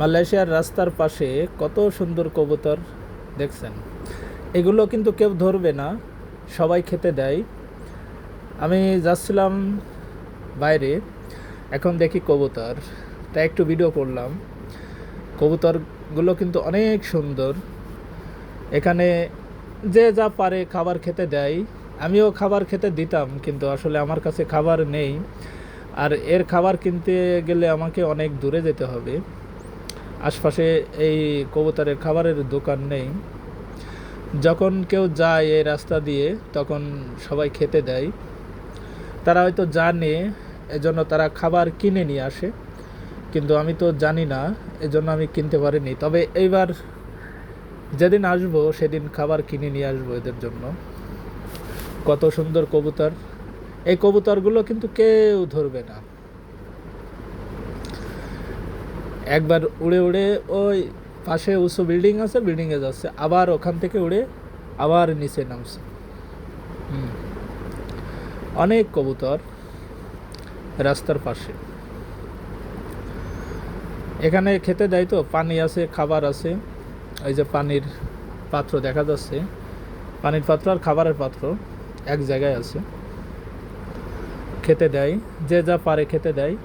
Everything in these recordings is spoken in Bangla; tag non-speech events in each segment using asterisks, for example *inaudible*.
মালয়েশিয়ার রাস্তার পাশে কত সুন্দর কবুতর দেখছেন। এগুলো কিন্তু কেউ ধরবে না, সবাই খেতে দেয়। আমি যাচ্ছিলাম বাইরে, এখন দেখি কবুতর। তাই একটু ভিডিও করলাম। কবুতরগুলো কিন্তু অনেক সুন্দর। এখানে যে যা পারে খাবার খেতে দেয়। আমিও খাবার খেতে দিতাম, কিন্তু আসলে আমার কাছে খাবার নেই। আর এর খাবার কিনতে গেলে আমাকে অনেক দূরে যেতে হবে। আশপাশে এই কবুতরের খাবারের দোকান নেই। যখন কেউ যায় এই রাস্তা দিয়ে, তখন সবাই খেতে দেয়। তারা হয়তো জানে, এজন্য তারা খাবার কিনে নিয়ে আসে। কিন্তু আমি তো জানি না, এজন্য আমি কিনতে পারিনি। তবে এইবার যেদিন আসব, সেদিন খাবার কিনে নিয়ে আসব এদের জন্য। কত সুন্দর কবুতর। এই কবুতরগুলো কিন্তু কেউ ধরবে না। একবার উড়ে উড়ে ওই পাশে উঁচু বিল্ডিং আছে বিল্ডিংয়ে যাচ্ছে, আবার ওখান থেকে উড়ে আবার নিচে নামছে। অনেক কবুতর রাস্তার পাশে। এখানে খেতে দেয় তো, পানি আছে, খাবার আছে এই যে পানির পাত্র দেখা যাচ্ছে। পানির পাত্র আর খাবারের পাত্র এক জায়গায় আছে। খেতে দেয়, যে যা পারে খেতে দেয়।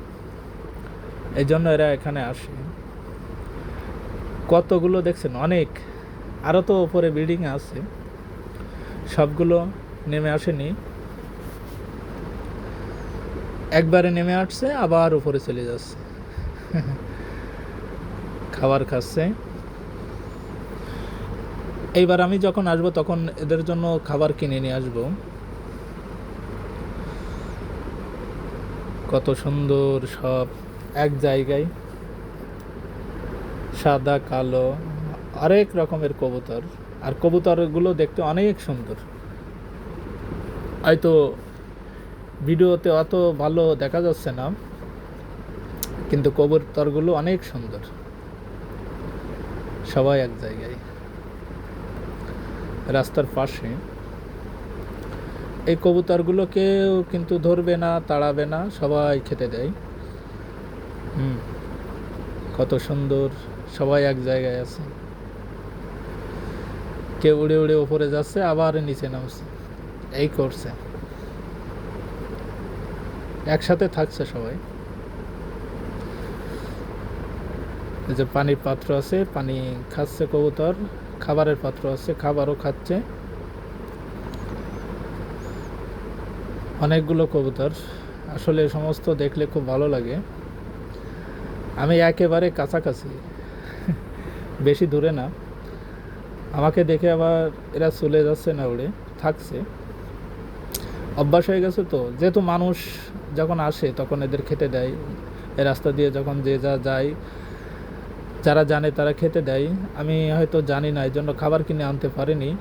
এই জন্য এরা এখানে আসে। কতগুলো দেখছেন? অনেক। আরও তো ওপরে বিল্ডিং আছে। সবগুলো নেমে আসেনি। একবারে নেমে আসছে, আবার উপরে চলে যাচ্ছে। *laughs* খাবার খাচ্ছে। এইবার আমি যখন আসব, তখন এদের জন্য খাবার কিনে নিয়ে আসব। কত সুন্দর সব। এক জায়গায়, সাদা, কালো, আরেক রকমের কবুতর। আর কবুতরগুলো দেখতে অনেক সুন্দর। হয়তো ভিডিওতে অত ভালো দেখা যাচ্ছে না, কিন্তু কবুতরগুলো অনেক সুন্দর। সবাই এক জায়গায়। রাস্তার পাশে। এই কবুতরগুলো কেউ কিন্তু ধরবে না, তাড়াবে না, সবাই খেতে দেয়। কত সুন্দর, সবাই এক জায়গায় আছে। কেউ উড়ে উড়ে উপরে যাচ্ছে, আবার নিচে নামছে। এই করছে। একসাথে থাকছে সবাই। এই যে পানির পাত্র আছে, পানি খাচ্ছে কবুতর, খাবারের পাত্র আছে, খাবারও খাচ্ছে। অনেকগুলো কবুতর। আসলে সমস্ত দেখলে খুব ভালো লাগে। আমি একেবারে কাছাকাছি। বেশি দূরে না। আমাকে দেখে আবার এরা চলে যাচ্ছে না উড়ে, থাকছে। অভ্যাস হয়ে গেছে তো। যেহেতু মানুষ যখন আসে, তখন এদের খেতে দেয়। এই রাস্তা দিয়ে যখন যে যা যায়, যারা জানে তারা খেতে দেয়। আমি হয়তো জানি না এই জন্য খাবার কিনে আনতে পারিনি।